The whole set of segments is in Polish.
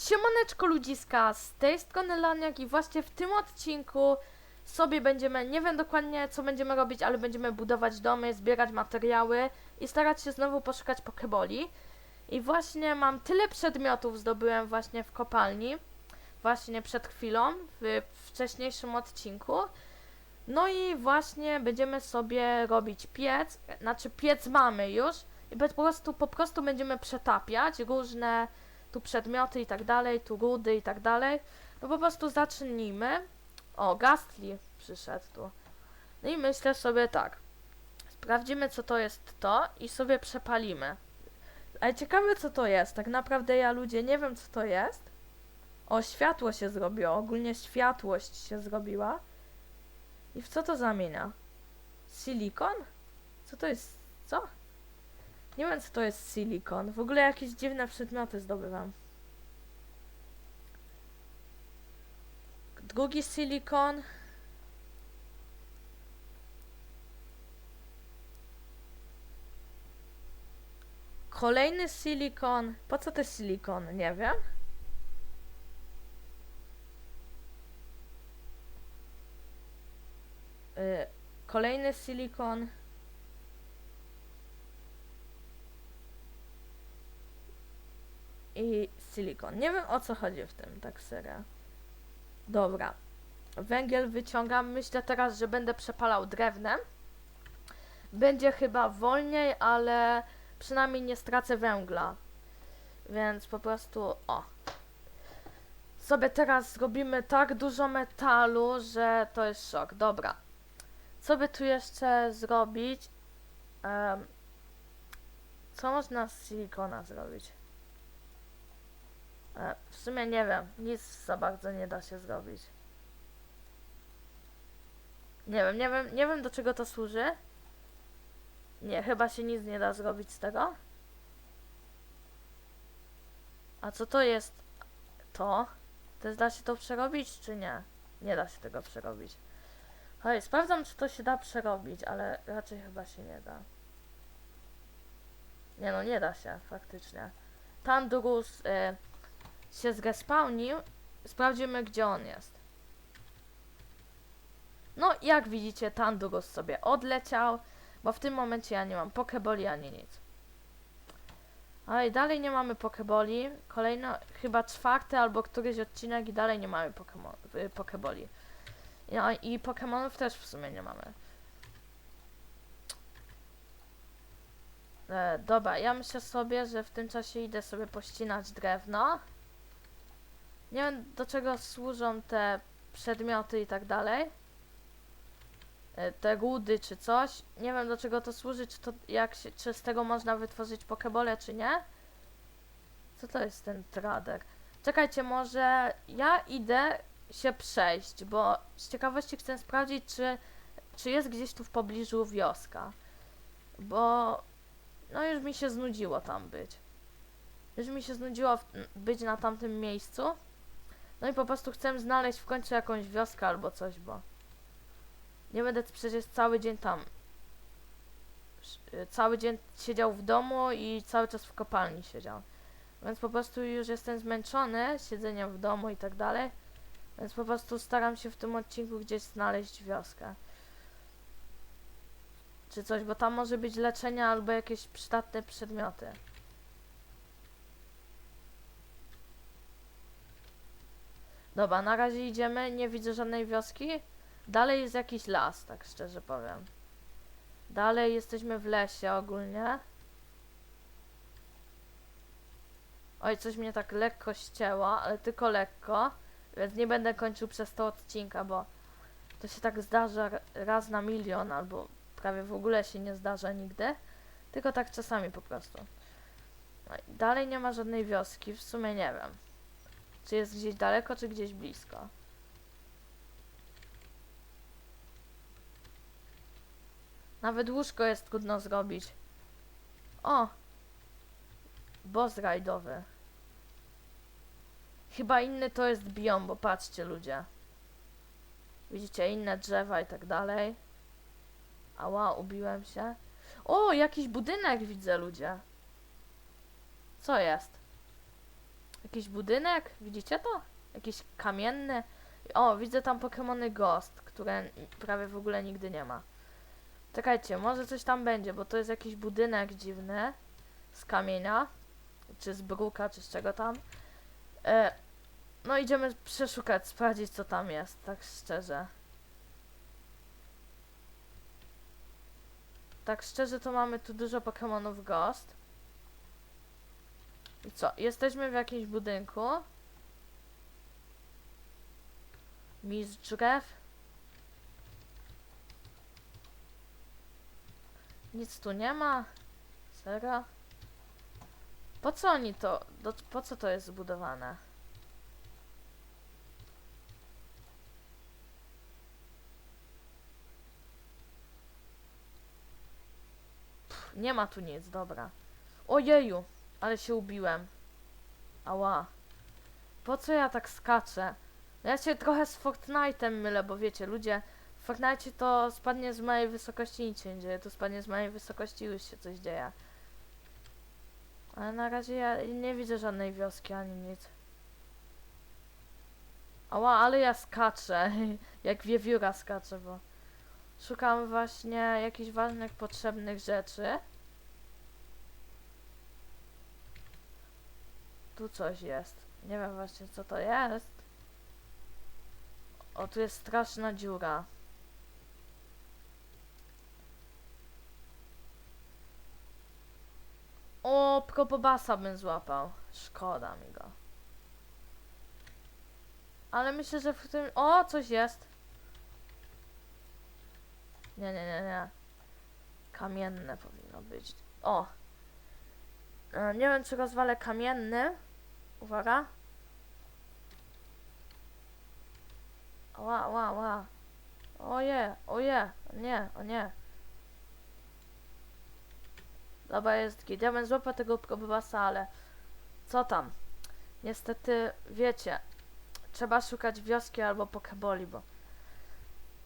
Siemaneczko ludziska, z tej strony Laniak i właśnie w tym odcinku sobie będziemy, nie wiem dokładnie co będziemy robić, ale będziemy budować domy, zbierać materiały i starać się znowu poszukać pokeboli. I właśnie mam tyle przedmiotów zdobyłem właśnie w kopalni, właśnie przed chwilą, w wcześniejszym odcinku. No i właśnie będziemy sobie robić piec, znaczy piec mamy już i po prostu, po prostu będziemy przetapiać różne tu przedmioty i tak dalej, tu rudy i tak dalej. No po prostu zacznijmy. O, Gastli przyszedł tu. No i myślę sobie tak. Sprawdzimy co to jest to i sobie przepalimy. Ale ciekawe co to jest. Tak naprawdę ja ludzie nie wiem co to jest. O, światło się zrobiło. Ogólnie światłość się zrobiła. I w co to zamienia? Silikon? Co to jest? Co? Nie wiem, co to jest silikon. W ogóle jakieś dziwne przedmioty zdobywam. Drugi silikon. Kolejny silikon. Po co to silikon? Nie wiem. Y, kolejny silikon. I silikon. Nie wiem o co chodzi w tym, tak serio. Dobra. Węgiel wyciągam. Myślę teraz, że będę przepalał drewnem. Będzie chyba wolniej, ale przynajmniej nie stracę węgla. Więc po prostu o. Sobie teraz zrobimy tak dużo metalu, że to jest szok. Dobra. Co by tu jeszcze zrobić? Em, co można z silikona zrobić? E, W sumie nie wiem, nic za bardzo nie da się zrobić. Nie wiem, nie wiem, nie wiem do czego to służy. Nie, chyba się nic nie da zrobić z tego. A co to jest to? Jest, da się to przerobić, czy nie? Nie da się tego przerobić. Hej, sprawdzam, czy to się da przerobić, ale raczej chyba się nie da. Nie no, nie da się, faktycznie. Tandurus, y, się zrespawnił, sprawdzimy gdzie on jest. No, jak widzicie, Tandurus sobie odleciał, bo w tym momencie ja nie mam pokeboli ani nic. Ale dalej nie mamy pokeboli. Kolejno, chyba czwarty albo któryś odcinek i dalej nie mamy pokemo- y, pokeboli. No i pokemonów też w sumie nie mamy. E, dobra, ja myślę sobie, że w tym czasie idę sobie pościnać drewno. Nie wiem do czego służą te przedmioty i tak dalej. E, Te rudy czy coś. Nie wiem do czego to służy, czy to jak się, czy z tego można wytworzyć pokebole, czy nie. Co to jest ten trader? Czekajcie, może ja idę się przejść, bo z ciekawości chcę sprawdzić, czy, czy jest gdzieś tu w pobliżu wioska. Bo no już mi się znudziło tam być. Już mi się znudziło być na tamtym miejscu. No i po prostu chcę znaleźć w końcu jakąś wioskę albo coś, bo nie będę przecież cały dzień tam. Y, Cały dzień siedział w domu i cały czas w kopalni siedział. Więc po prostu już jestem zmęczony siedzeniem w domu i tak dalej. Więc po prostu staram się w tym odcinku gdzieś znaleźć wioskę. Czy coś, bo tam może być leczenie albo jakieś przydatne przedmioty. Dobra, na razie idziemy, nie widzę żadnej wioski. Dalej jest jakiś las, tak szczerze powiem. Dalej jesteśmy w lesie ogólnie. Oj, coś mnie tak lekko ścięło, ale tylko lekko. Więc nie będę kończył przez to odcinka, bo to się tak zdarza raz na milion, albo prawie w ogóle się nie zdarza nigdy. Tylko tak czasami po prostu. No dalej nie ma żadnej wioski, w sumie nie wiem. Czy jest gdzieś daleko, czy gdzieś blisko. Nawet łóżko jest trudno zrobić. O! Boss rajdowy. Chyba inny to jest biom, bo patrzcie ludzie. Widzicie, inne drzewa i tak dalej. Ała, ubiłem się. O, jakiś budynek widzę ludzie. Co jest? Jakiś budynek? Widzicie to? Jakiś kamienny? O, widzę tam Pokémony Ghost, które prawie w ogóle nigdy nie ma. Czekajcie, może coś tam będzie, bo to jest jakiś budynek dziwny z kamienia, czy z bruka, czy z czego tam. E, no idziemy przeszukać, sprawdzić co tam jest, tak szczerze. Tak szczerze to mamy tu dużo Pokémonów Ghost. I co? Jesteśmy w jakimś budynku. Mistrz drzew. Nic tu nie ma. Serio? Po co oni to... Do, po co to jest zbudowane? Pff, nie ma tu nic, dobra. Ojeju, ale się ubiłem. Ała. Po co ja tak skaczę? Ja się trochę z Fortnite'em mylę, bo wiecie, ludzie, w Fortnite to spadnie z mojej wysokości nic się nie dzieje, to spadnie z mojej wysokości już się coś dzieje. Ale na razie ja nie widzę żadnej wioski ani nic. Ała, ale ja skaczę, jak wiewióra skaczę, bo szukam właśnie jakichś ważnych, potrzebnych rzeczy. Tu coś jest. Nie wiem właśnie co to jest. O, tu jest straszna dziura. O, Probobasa bym złapał. Szkoda mi go. Ale myślę, że w tym... O, coś jest. Nie, nie, nie, nie. Kamienne powinno być. O. E, nie wiem, czy rozwalę kamienny. Uwaga. Ła, ła, ła. Oje, oje, nie, o nie. Dobra, jest git. Ja bym złapał tego probywasa, ale co tam? Niestety, wiecie, trzeba szukać wioski albo pokeboli, bo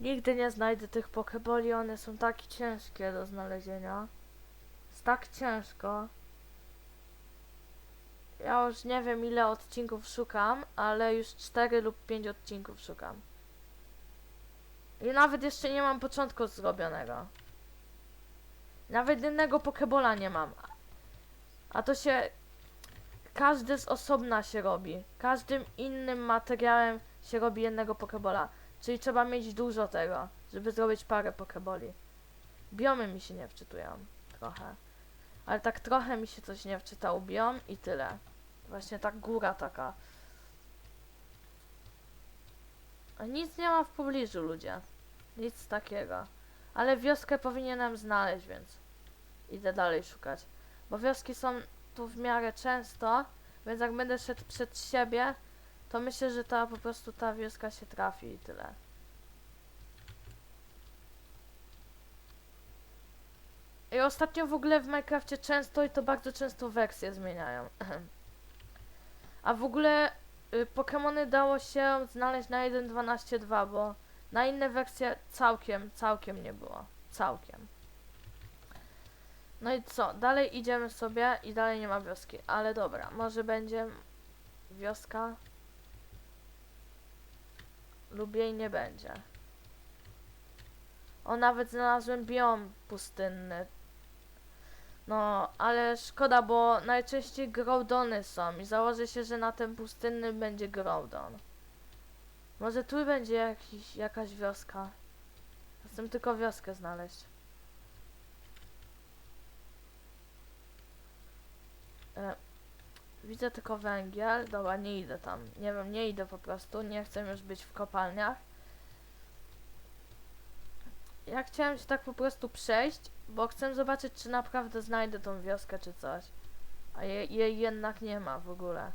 nigdy nie znajdę tych pokeboli, one są tak ciężkie do znalezienia. Jest tak ciężko. Ja już nie wiem ile odcinków szukam, ale już 4 lub 5 odcinków szukam. I nawet jeszcze nie mam początku zrobionego. Nawet jednego pokebola nie mam. A to się... Każdy z osobna się robi. Każdym innym materiałem się robi jednego pokebola. Czyli trzeba mieć dużo tego, żeby zrobić parę pokeboli. Biomy mi się nie wczytują. Trochę. Ale tak trochę mi się coś nie wczytał biom i tyle. Właśnie ta góra taka. Nic nie ma w pobliżu ludzie. Nic takiego. Ale wioskę powinienem znaleźć, więc idę dalej szukać. Bo wioski są tu w miarę często, więc jak będę szedł przed siebie, to myślę, że ta po prostu ta wioska się trafi i tyle. I ostatnio w ogóle w Minecrafcie często i to bardzo często wersje zmieniają. A w ogóle y, Pokémony dało się znaleźć na 1.12.2, bo na inne wersje całkiem, całkiem nie było. Całkiem. No i co? Dalej idziemy sobie i dalej nie ma wioski. Ale dobra, może będzie wioska. Lub jej nie będzie. O, nawet znalazłem biom pustynny. No, ale szkoda, bo najczęściej Groudony są i założę się, że na tym pustynnym będzie Groudon. Może tu będzie jakiś, jakaś wioska. Chcę tylko wioskę znaleźć. E, widzę tylko węgiel. Dobra, nie idę tam. Nie wiem, nie idę po prostu. Nie chcę już być w kopalniach. Ja chciałem się tak po prostu przejść, bo chcę zobaczyć, czy naprawdę znajdę tą wioskę, czy coś. A jej, jej jednak nie ma w ogóle.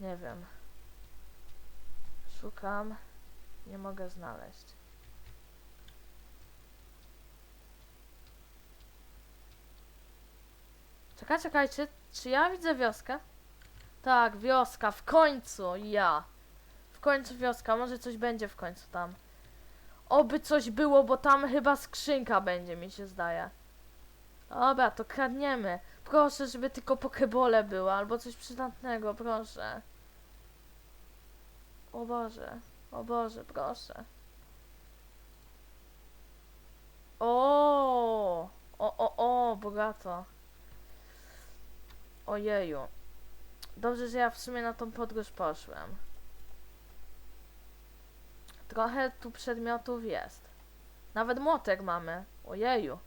Nie wiem. Szukam. Nie mogę znaleźć. Czekaj, czekajcie. Czy ja widzę wioskę? Tak, wioska. W końcu. Ja. W końcu wioska. Może coś będzie w końcu tam. Oby coś było, bo tam chyba skrzynka będzie, mi się zdaje. Dobra, to kradniemy. Proszę, żeby tylko pokebole były, albo coś przydatnego, proszę. O Boże, o Boże, proszę. O, o, o, o, bogato. Ojeju. Dobrze, że ja w sumie na tą podróż poszłem. Trochę tu przedmiotów jest. Nawet młotek mamy. Ojeju.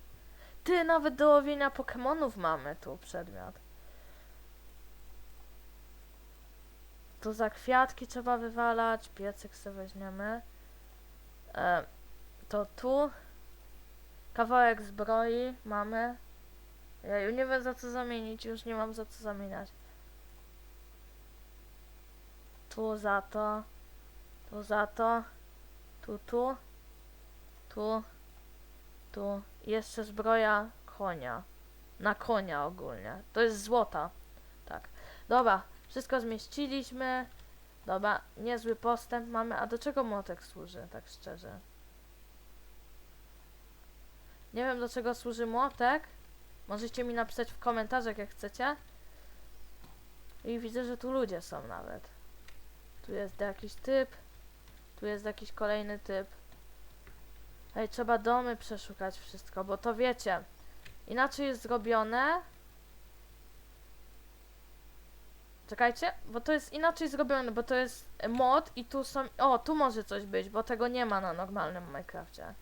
Ty, nawet do łowienia Pokemonów mamy tu przedmiot. To za kwiatki trzeba wywalać. Piecyk sobie weźmiemy. E, to tu. Kawałek zbroi mamy. Ja nie wiem za co zamienić, już nie mam za co zamieniać. Tu za to. Tu za to. Tu, tu. Tu. Tu. Jeszcze zbroja konia. Na konia ogólnie. To jest złota. Tak. Dobra. Wszystko zmieściliśmy. Dobra. Niezły postęp mamy. A do czego młotek służy? Tak szczerze. Nie wiem do czego służy młotek. Możecie mi napisać w komentarzach jak chcecie. I widzę, że tu ludzie są nawet. Tu jest jakiś typ. Tu jest jakiś kolejny typ. Ej, trzeba domy przeszukać wszystko, bo to wiecie. Inaczej jest zrobione. Czekajcie, bo to jest inaczej zrobione, bo to jest mod i tu są... O, tu może coś być, bo tego nie ma na normalnym Minecrafcie.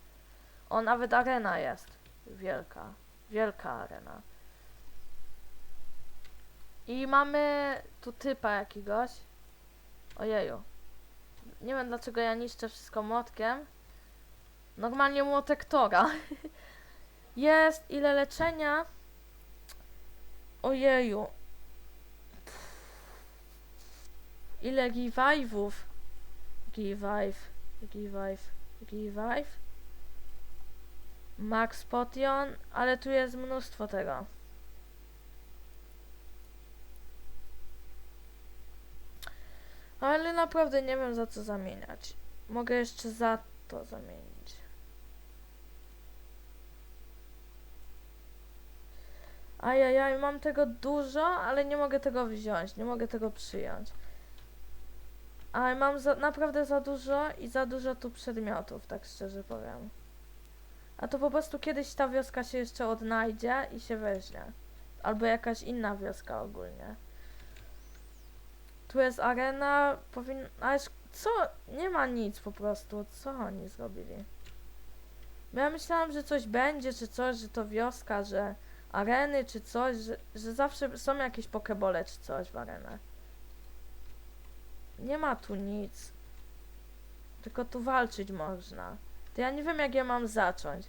O, nawet arena jest. Wielka. Wielka arena. I mamy tu typa jakiegoś. Ojeju. Nie wiem dlaczego ja niszczę wszystko młotkiem. Normalnie młotek Tora. Jest ile leczenia? Ojeju. Ile revive'ów? Revive, revive, revive. Max Potion, ale tu jest mnóstwo tego. Ale naprawdę nie wiem za co zamieniać. Mogę jeszcze za to zamienić. Ajajaj, mam tego dużo, ale nie mogę tego wziąć, nie mogę tego przyjąć. Ale mam za, naprawdę za dużo i za dużo tu przedmiotów, tak szczerze powiem. A to po prostu kiedyś ta wioska się jeszcze odnajdzie i się weźmie. Albo jakaś inna wioska ogólnie. Tu jest arena, powinna... Ale sz- co? Nie ma nic po prostu. Co oni zrobili? Bo ja myślałam, że coś będzie, czy coś, że to wioska, że areny, czy coś, że, że zawsze są jakieś pokebole, czy coś w arenach. Nie ma tu nic. Tylko tu walczyć można. To ja nie wiem, jak ja mam zacząć.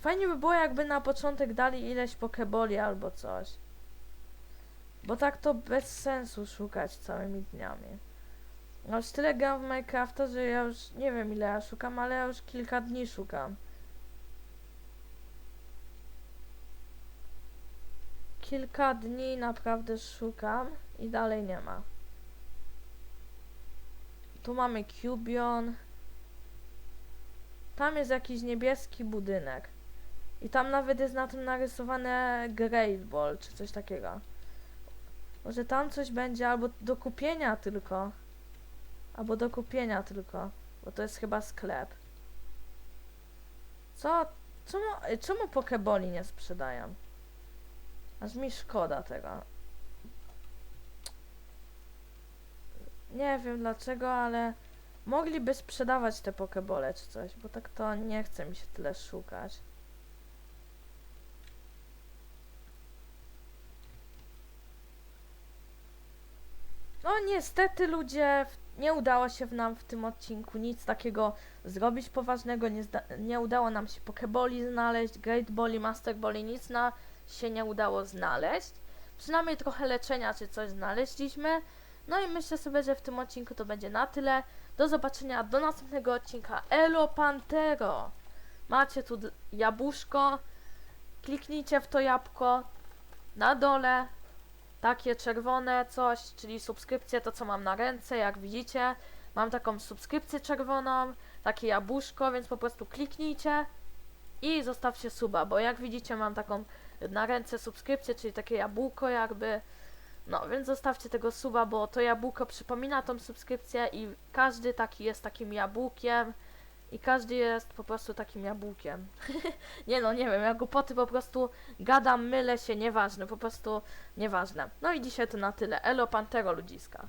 Fajnie by było, jakby na początek dali ileś pokeboli albo coś. Bo tak to bez sensu szukać całymi dniami. No tyle gram w Minecrafta, że ja już nie wiem ile ja szukam, ale ja już kilka dni szukam. Kilka dni naprawdę szukam i dalej nie ma. Tu mamy Cubion. Tam jest jakiś niebieski budynek. I tam nawet jest na tym narysowane Great Ball, czy coś takiego. Może tam coś będzie, albo do kupienia tylko. Albo do kupienia tylko. Bo to jest chyba sklep. Co? Czemu, czemu Pokeboli nie sprzedają? Aż mi szkoda tego. Nie wiem dlaczego, ale mogliby sprzedawać te Pokebole czy coś, bo tak to nie chce mi się tyle szukać. No niestety ludzie, nie udało się nam w tym odcinku nic takiego zrobić poważnego, nie, nie udało nam się Pokeboli znaleźć, Great Boli, Master Boli, nic na się nie udało znaleźć. Przynajmniej trochę leczenia czy coś znaleźliśmy. No i myślę sobie, że w tym odcinku to będzie na tyle. Do zobaczenia do następnego odcinka. Elo Pantero! Macie tu jabłuszko. Kliknijcie w to jabłko na dole. Takie czerwone coś, czyli subskrypcję, to co mam na ręce, jak widzicie. Mam taką subskrypcję czerwoną, takie jabłuszko, więc po prostu kliknijcie i zostawcie suba, bo jak widzicie mam taką na ręce subskrypcję, czyli takie jabłko jakby. No, więc zostawcie tego suba, bo to jabłko przypomina tą subskrypcję i każdy taki jest takim jabłkiem i każdy jest po prostu takim jabłkiem. nie no, nie wiem, ja głupoty po prostu gadam, mylę się, nieważne, po prostu nieważne. No i dzisiaj to na tyle. Elo Pantero ludziska.